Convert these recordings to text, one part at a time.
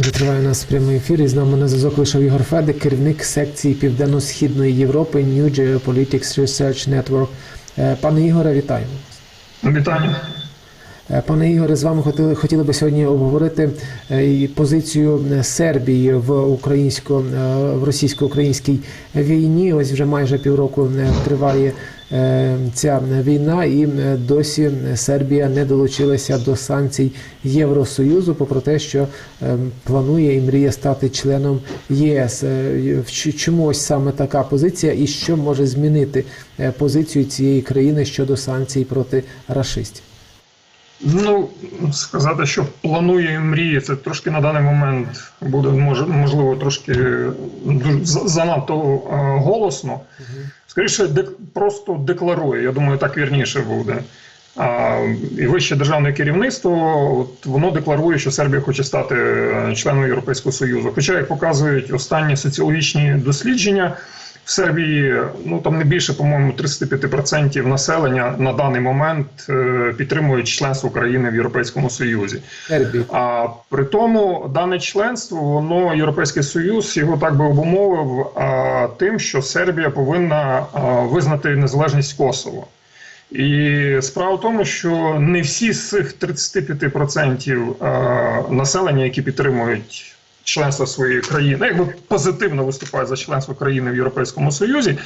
Вже триває у нас прямий ефір. І з нами на зв'язок вийшов Ігор Федик, керівник секції Південно-Східної Європи New Geopolitics Research Network. Е, Пане Ігоре, вітаємо. Вітання. Е, Пане Ігоре, з вами хотіли, хотіли би сьогодні обговорити е, позицію е, Сербії в українсько в російсько-українській війні. Ось вже майже півроку триває ця війна, і досі Сербія не долучилася до санкцій Євросоюзу, попри те, що планує і мріє стати членом ЄС. Чому ось саме така позиція, і що може змінити позицію цієї країни щодо санкцій проти рашистів? Ну сказати, що планує і мріє, це трошки на даний момент буде мож, можливо трошки за- занадто е, голосно. Скоріше, дек, просто декларує. Я думаю, так вірніше буде. А, і вище державне керівництво от, воно декларує, що Сербія хоче стати е, членом Європейського Союзу. Хоча, як показують останні соціологічні дослідження, в Сербії ну там не більше, по-моєму, 35% населення на даний момент е, підтримують членство України в Європейському Союзі. Сербії. А при тому дане членство, воно Європейський Союз його так би обумовив а, тим, що Сербія повинна а, визнати незалежність Косово. І справа в тому, що не всі з цих 35% а, населення, які підтримують членство своєї країни, якби позитивно виступають за членство країни в Європейському Союзі.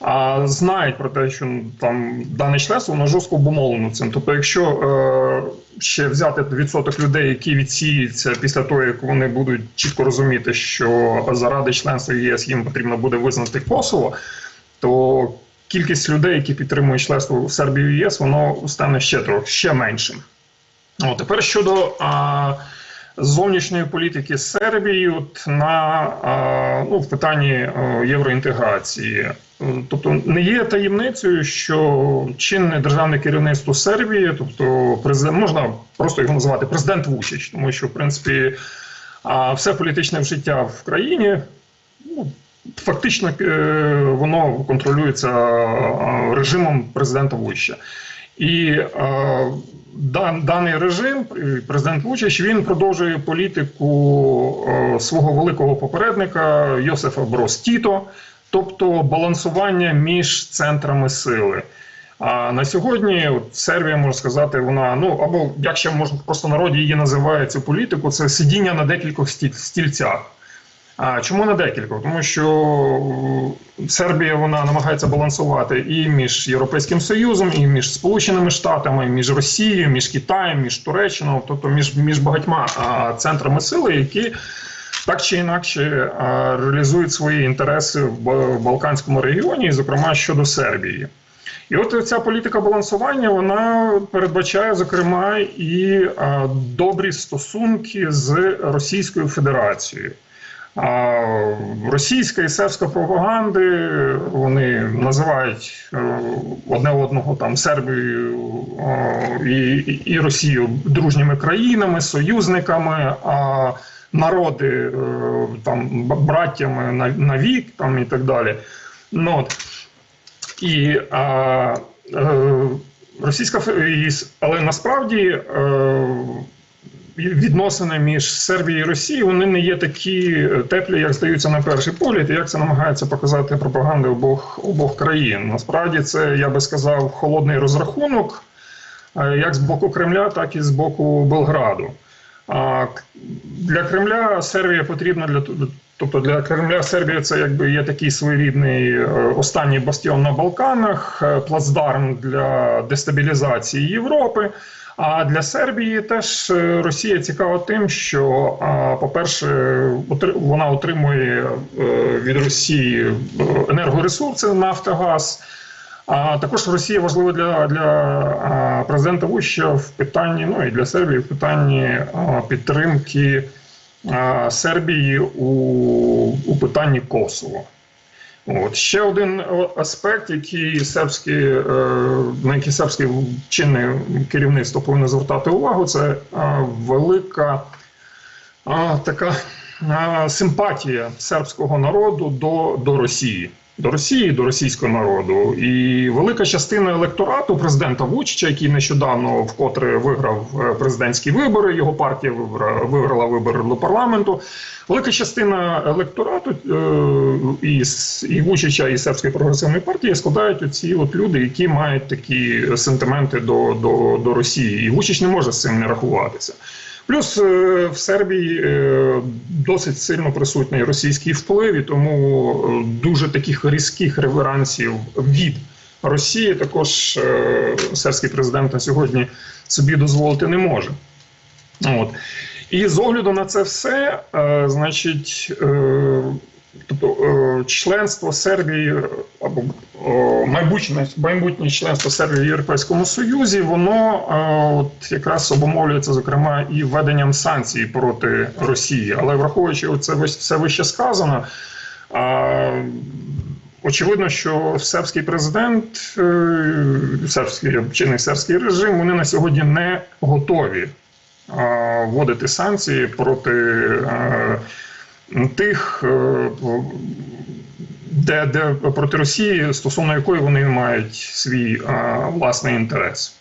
А знають про те, що там дане членство воно жорстко обумовлено цим. Тобто, якщо е, ще взяти відсоток людей, які відсіються після того, як вони будуть чітко розуміти, що заради членства єс їм потрібно буде визнати Косово, то кількість людей, які підтримують членство в Сербії в ЄС, воно стане ще трохи ще меншим. О, тепер щодо а, зовнішньої політики Сербії, от на ну, в питанні євроінтеграції. Е, Тобто не є таємницею, що чинне державне керівництво Сербії, тобто президент, можна просто його називати президент Вучич, тому що в принципі все політичне життя в країні ну, фактично е, воно контролюється режимом президента Вучича. І е, дан, даний режим, президент Вучич, він продовжує політику е, свого великого попередника Йосифа Брос Тіто, тобто балансування між центрами сили. А на сьогодні от Сербія можна сказати, вона ну або як ще можна просто народі її називає цю політику, це сидіння на декількох стіль- стільцях. А чому на декількох? Тому що е, Сербія вона намагається балансувати і між Європейським Союзом, і між Сполученими Штатами, і між Росією, між Китаєм, між Туреччиною, тобто між, між багатьма центрами сили, які так чи інакше а, реалізують свої інтереси в Балканському регіоні, зокрема щодо Сербії. І от ця політика балансування вона передбачає, зокрема, і а, добрі стосунки з Російською Федерацією. Російська і сербська пропаганди вони називають е, одне одного там Сербію е, і, і- Росію дружніми країнами, союзниками, а народи е, там браттями на, вік там і так далі. Ну, от. І а, е, російська але насправді е, відносини між Сербією і Росією вони не є такі е, теплі, як здаються на перший погляд, і як це намагається показати пропаганда обох обох країн. Насправді це я би сказав холодний розрахунок, е, як з боку Кремля, так і з боку Белграду. А для Кремля Сербія потрібна для тобто для Кремля Сербія це якби є такий своєрідний е, останній бастіон на Балканах, плацдарм для дестабілізації Європи. А для Сербії теж е, Росія цікава тим, що, по-перше, вона отримує е, від Росії е, енергоресурси, нафта, газ. А також Росія важлива для, для президента Вуща в питанні, ну і для Сербії в питанні підтримки Сербії у, у питанні Косово. От ще один аспект, який сербські, е, на який сербське чинне керівництво повинно звертати увагу, це велика така симпатія сербського народу до, до Росії. До Росії, до російського народу. І велика частина електорату президента Вучича, який нещодавно вкотре виграв е, президентські вибори, його партія виграла вибори до парламенту. Велика частина електорату е, і, і Вучича, і сербської прогресивної партії складають оці от люди, які мають такі сентименти до, до, до Росії. І Вучич не може з цим не рахуватися. Плюс е, в Сербії е, досить сильно присутній російський вплив, і тому е, дуже таких різких реверансів від Росії також сербський президент на сьогодні собі дозволити не може. От. І з огляду на це все, значить, тобто е, членство Сербії е, або е, майбутнє, майбутнє членство Сербії в Європейському Союзі, воно от якраз обумовлюється, зокрема, і введенням санкцій проти Росії. Але враховуючи це все вище сказано. Очевидно, що сербський президент, сербський чинний сербський режим, вони на сьогодні не готові вводити санкції проти тих, е, де, де проти Росії, стосовно якої вони мають свій е, власний інтерес.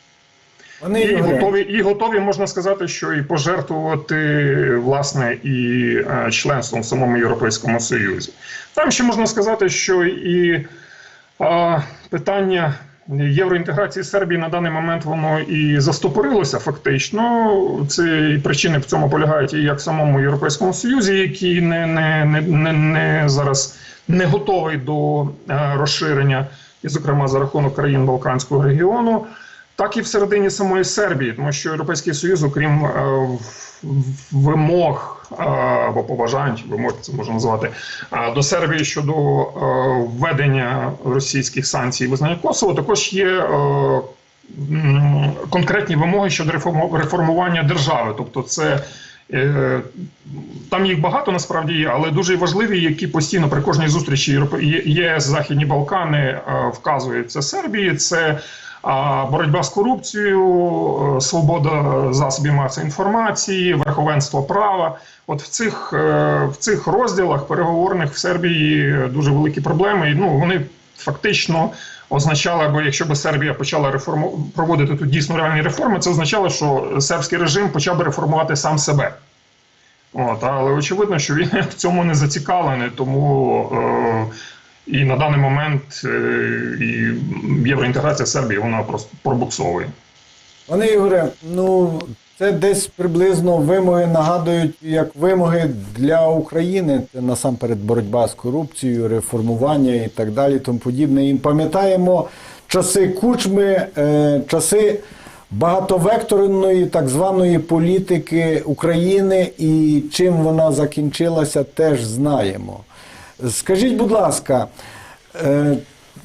Вони І готові, і готові можна сказати, що і пожертвувати власне і е, членством в самому Європейському Союзі. Там ще можна сказати, що і е, питання євроінтеграції Сербії на даний момент воно і застопорилося фактично. Це і причини в цьому полягають і як самому Європейському Союзі, який не, не, не, не, не зараз не готовий до е, розширення, і, зокрема, за рахунок країн Балканського регіону так і всередині самої Сербії, тому що Європейський Союз, окрім е, вимог е, або побажань, вимог це можна назвати, е, до Сербії щодо е, введення російських санкцій визнання Косово, також є. е, Конкретні вимоги щодо реформу- реформування держави, тобто це е, там їх багато насправді є, але дуже важливі, які постійно при кожній зустрічі ЄС, Західні Балкани е, вказують це Сербії. Це а боротьба з корупцією, е, свобода засобів масової інформації, верховенство права. От в цих, е, в цих розділах переговорних в Сербії дуже великі проблеми. І ну вони фактично означали, бо якщо б Сербія почала реформу проводити тут дійсно реальні реформи, це означало, що сербський режим почав би реформувати сам себе. От, але очевидно, що він в цьому не зацікавлений, тому е, і на даний момент е, і євроінтеграція Сербії вона просто пробуксовує. Пане Ігоре, ну це десь приблизно вимоги нагадують як вимоги для України. Це насамперед боротьба з корупцією, реформування і так далі, тому подібне. І пам'ятаємо часи кучми, е, часи багатовекторної так званої політики України, і чим вона закінчилася, теж знаємо. Скажіть, будь ласка, е,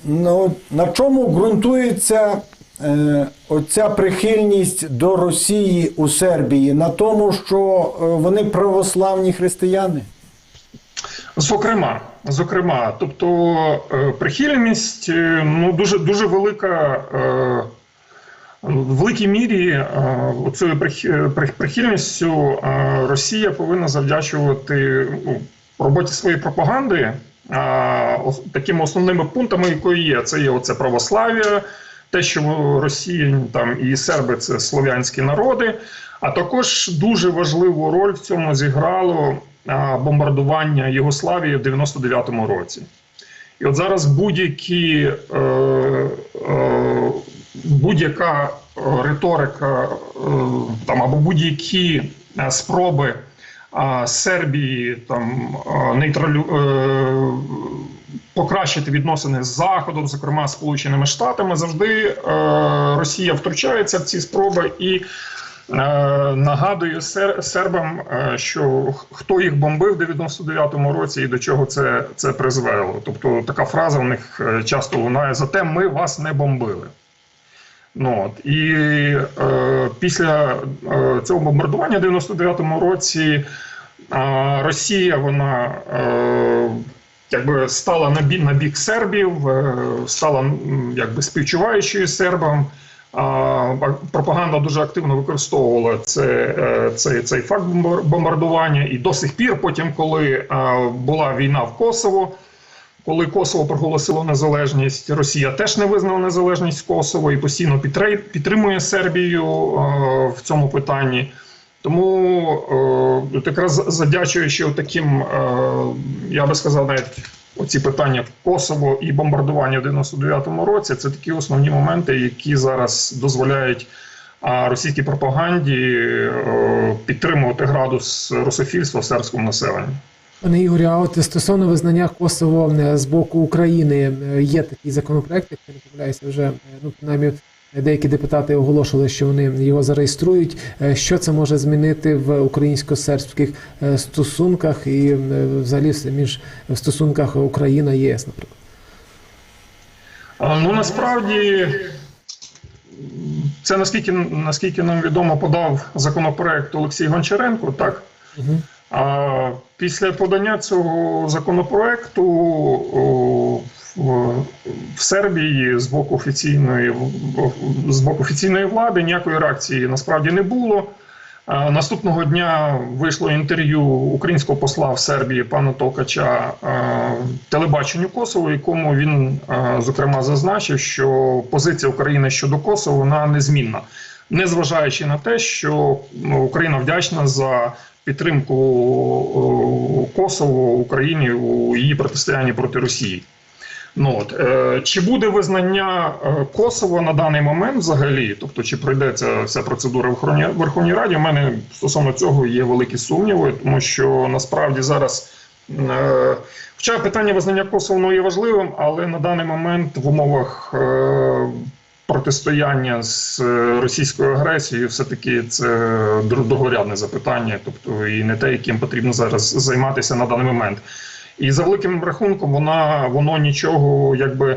ну, на чому ґрунтується е, оця прихильність до Росії у Сербії? На тому, що е, вони православні християни? Зокрема, зокрема, тобто прихильність ну дуже дуже велика. В великій мірі прих- прихильністю Росія повинна завдячувати ну, роботі своєї пропаганди такими основними пунктами, якої є. Це є оце православ'я, те, що Росія там і серби це слов'янські народи. А також дуже важливу роль в цьому зіграло бомбардування Єгославії в 99-му році. І от зараз будь-які е, е, будь-яка е, риторика е, там або будь-які е, спроби е, Сербії там нейтралю е, покращити відносини з Заходом, зокрема Сполученими Штатами, завжди е, Росія втручається в ці спроби і. Е, Нагадую сер, сербам, що хто їх бомбив в 99-му році і до чого це, це призвело. Тобто така фраза в них часто лунає: зате ми вас не бомбили. Ну, от. І е, після е, цього бомбардування в 99-му році е, Росія вона е, якби стала на бік, на бік сербів, е, стала якби співчуваючою сербам. А, Пропаганда дуже активно використовувала це, е, цей, цей факт бомбар- бомбардування, і до сих пір, потім, коли е, була війна в Косово, коли Косово проголосило незалежність, Росія теж не визнала незалежність Косово і постійно підтримує Сербію е, в цьому питанні. Тому е, якраз задячуючи таким, е, я би сказав, навіть оці питання Косово і бомбардування в 99-му році, це такі основні моменти, які зараз дозволяють російській пропаганді підтримувати градус русофільства в сербському населенні. Пане Ігорю, а от стосовно визнання Косово е, з боку України е, є такий законопроект, якщо не помиляюся, вже е, ну принаймні деякі депутати оголошували, що вони його зареєструють. Що це може змінити в українсько-сербських стосунках і взагалі між в стосунках Україна ЄС, наприклад? Ну насправді це наскільки наскільки нам відомо подав законопроект Олексій Гончаренко, так. Угу. А після подання цього законопроекту в, Сербії з боку офіційної з боку офіційної влади ніякої реакції насправді не було. Наступного дня вийшло інтерв'ю українського посла в Сербії пана Толкача телебаченню Косово, якому він зокрема зазначив, що позиція України щодо Косово вона незмінна, незважаючи на те, що ну, Україна вдячна за підтримку е, Косово Україні у її протистоянні проти Росії. Ну от е, чи буде визнання е, Косово на даний момент взагалі? Тобто, чи пройде ця вся процедура в Верховній, Раді? У мене стосовно цього є великі сумніви, тому що насправді зараз. Хоча питання визнання Косово є важливим, але на даний момент в умовах протистояння з е, російською агресією, все таки це дру- другорядне запитання, тобто і не те, яким потрібно зараз займатися на даний момент. І за великим рахунком, вона воно нічого якби.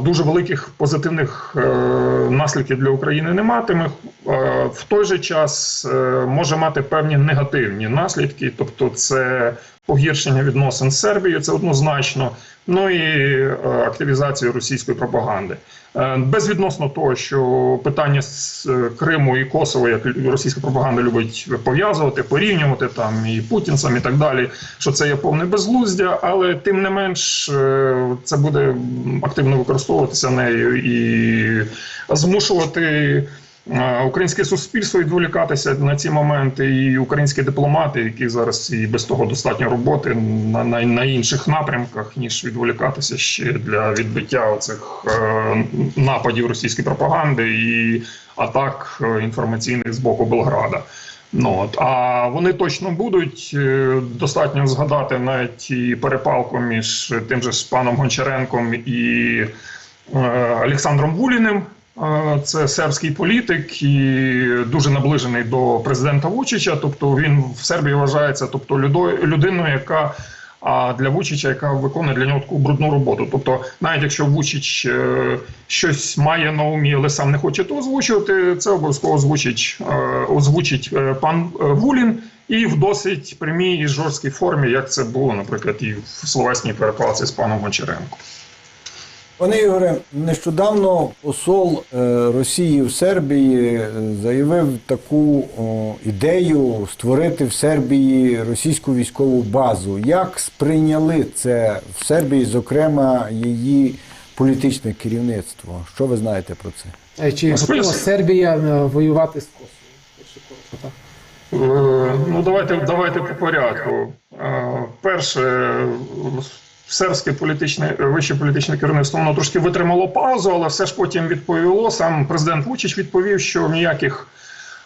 Дуже великих позитивних е, наслідків для України не матиме. Е, В той же час е, може мати певні негативні наслідки, тобто це погіршення відносин з Сербією, це однозначно. Ну і е, активізація російської пропаганди. Е, Безвідносно того, що питання з е, Криму і Косово, як російська пропаганда любить пов'язувати, порівнювати там і путінцям, і так далі, що це є повне безглуздя, але тим не менш це буде активно використовуватися нею і змушувати. Українське суспільство відволікатися на ці моменти, і українські дипломати, які зараз і без того достатньо роботи на, на, на інших напрямках, ніж відволікатися ще для відбиття оцих е, нападів російської пропаганди і атак е, інформаційних з боку Белграда. Ну от а вони точно будуть Е, достатньо згадати навіть і перепалку між тим же ж паном Гончаренком і е, Олександром Гуліним. Це сербський політик і дуже наближений до президента Вучича. Тобто він в Сербії вважається, тобто людиною, яка для Вучича, яка виконує для нього таку брудну роботу. Тобто, навіть якщо Вучич е, щось має на умі, але сам не хоче то озвучувати, це обов'язково озвучить, е, озвучить е, пан Гулін і в досить прямій і жорсткій формі, як це було, наприклад, і в словесній перепалці з паном Гончаренко. Пане Ігоре, нещодавно посол е, Росії в Сербії е, заявив таку ідею створити в Сербії російську військову базу. Як сприйняли це в Сербії, зокрема, її політичне керівництво? Що ви знаєте про це? Е, Чи готова Сербія воювати з Косово? Ну, давайте, давайте по порядку. Перше, сербське політичне вище політичне керівництво воно трошки витримало паузу, але все ж потім відповіло. Сам президент Вучич відповів, що в ніяких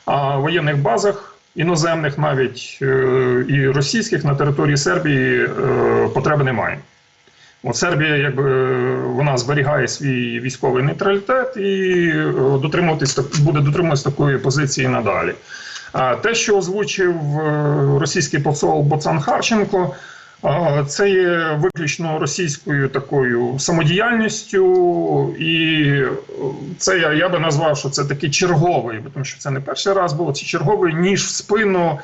а, воєнних базах. Іноземних, навіть е, і російських на території Сербії е, потреби немає. От Сербія, якби вона зберігає свій військовий нейтралітет і е, дотримуватись буде дотримуватись такої позиції надалі. А те, що озвучив е, російський посол Боцан Харченко, е, це є виключно російською такою самодіяльністю, і е, це я, я би назвав, що це такий черговий, тому що це не перший раз було. Це черговий ніж в спину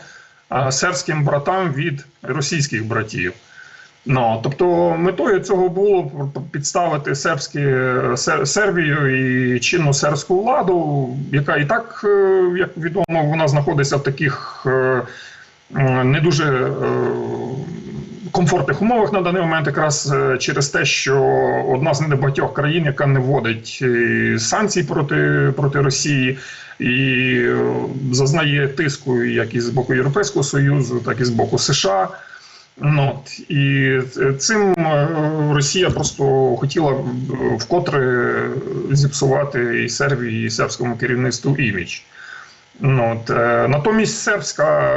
сербським братам від російських братів. Ну, тобто метою цього було підставити сербські Сер- Сербію і чинну сербську владу, яка і так, е, як відомо, вона знаходиться в таких е, не дуже комфортних умовах на даний момент, якраз е, через те, що одна з небагатьох країн, яка не вводить е, санкцій проти, проти Росії. І е, зазнає тиску як і з боку Європейського Союзу, так і з боку США. Ну, і цим Росія просто хотіла вкотре зіпсувати і Сербії, і сербському керівництву імідж. Ну, от, е, натомість сербська,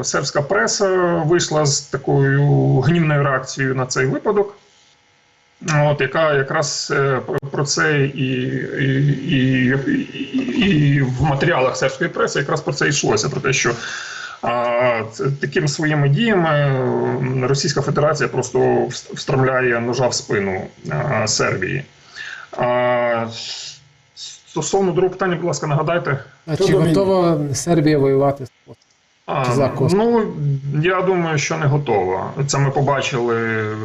е, сербська преса вийшла з такою гнівною реакцією на цей випадок. От, яка якраз е, про- це і, і, і, і, в матеріалах сербської преси якраз про це йшлося, про те, що це, такими своїми діями Російська Федерація просто вс- встромляє ножа в спину а, Сербії. А, стосовно другого питання, будь ласка, нагадайте. А чи готова Сербія воювати? А, За Косово. ну, я думаю, що не готова. Це ми побачили е,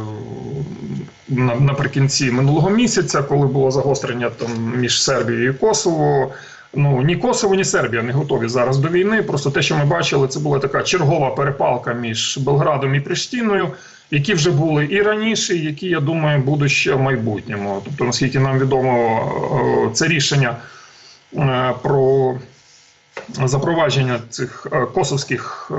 на- наприкінці минулого місяця, коли було загострення там між Сербією і Косово. Ну ні Косово, ні Сербія не готові зараз до війни. Просто те, що ми бачили, це була така чергова перепалка між Белградом і Приштіною, які вже були і раніше, які, я думаю, будуть ще в майбутньому. Тобто, наскільки нам відомо, е, це рішення е, про запровадження цих е, косовських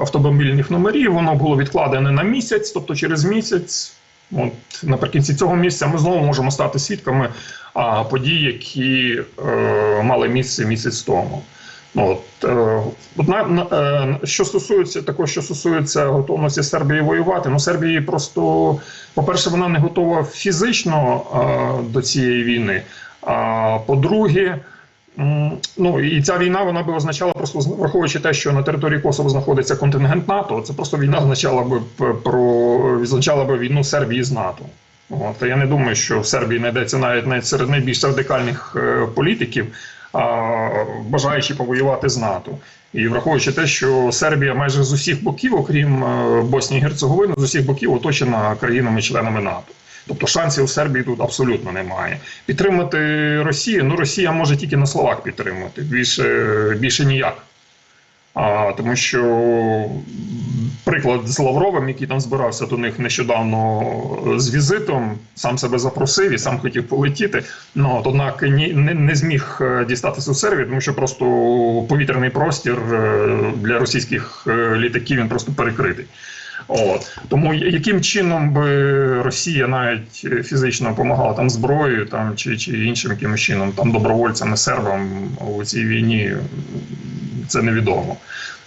автомобільних номерів воно було відкладене на місяць, тобто через місяць. От наприкінці цього місяця ми знову можемо стати свідками а, подій, які е, мали місце місяць тому. От, е, одна, на- е, що стосується також, що стосується готовності Сербії воювати, ну Сербії просто, по-перше, вона не готова фізично е, до цієї війни. А по-друге, Ну і ця війна вона би означала просто враховуючи те, що на території Косово знаходиться контингент НАТО. Це просто війна означала би про означала би війну Сербії з НАТО. От я не думаю, що в Сербії знайдеться навіть навіть серед найбільш радикальних е, політиків, а, бажаючи повоювати з НАТО. І враховуючи те, що Сербія майже з усіх боків, окрім е, Боснії і Герцеговини, з усіх боків оточена країнами-членами НАТО. Тобто шансів у Сербії тут абсолютно немає. Підтримати Росію, ну Росія може тільки на словах підтримати, більше, більше ніяк. А, тому що приклад з Лавровим, який там збирався до них нещодавно з візитом, сам себе запросив і сам хотів полетіти. Ну, от, однак ні, не, не зміг е, дістатися у Сербії, тому що просто повітряний простір е, для російських е, літаків він просто перекритий. От тому яким чином би Росія навіть е, фізично допомагала там зброєю, там чи, чи іншим якимось чином, там добровольцями сербам у цій війні, це невідомо.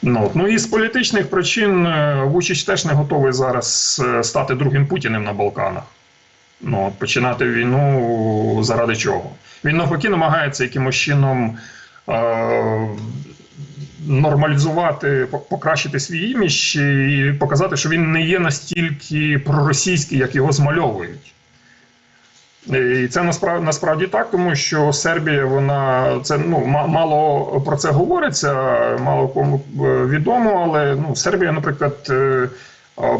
Ну, ну і з політичних причин е, Вучич теж не готовий зараз е, стати другим Путіним на Балканах. Ну, починати війну заради чого? Він навпаки намагається якимось чином. Е- нормалізувати, покращити свій імідж і показати, що він не є настільки проросійський, як його змальовують. І це насправді насправді так, тому що Сербія, вона це ну ма- мало про це говориться, мало кому е, відомо, але ну Сербія, наприклад, е,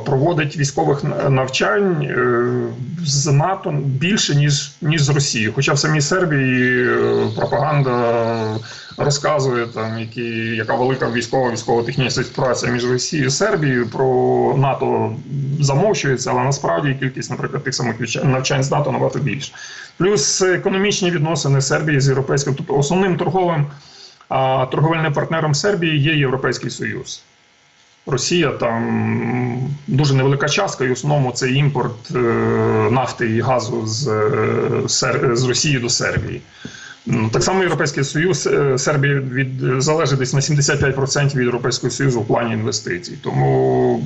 проводить військових навчань е, з НАТО більше ніж ніж з Росією. Хоча в самій Сербії е, пропаганда розказує там, які яка велика військова військово-технічна співпраця між Росією і Сербією про НАТО замовчується, але насправді кількість, наприклад, тих самих навчань з НАТО набагато більше. Плюс економічні відносини Сербії з європейським, тобто основним торговим торговельним партнером Сербії є Європейський Союз. Росія там дуже невелика частка, і в основному це імпорт е, нафти і газу з, е, з Росії до Сербії. Так само Європейський Союз, е, Сербія від, залежить десь на 75% від Європейського Союзу в плані інвестицій. Тому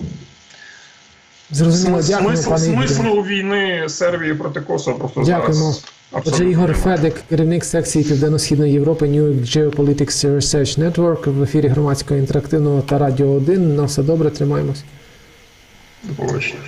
Зрозуміло, дякую. смисл, пане Ігорі. смислу війни Сербії проти Косово просто Дякуємо. зараз. Отже, Ігор. Федек, керівник секції Південно-Східної Європи New Geopolitics Research Network в ефірі громадського інтерактивного та радіо 1. На все добре, тримаємось. До побачення.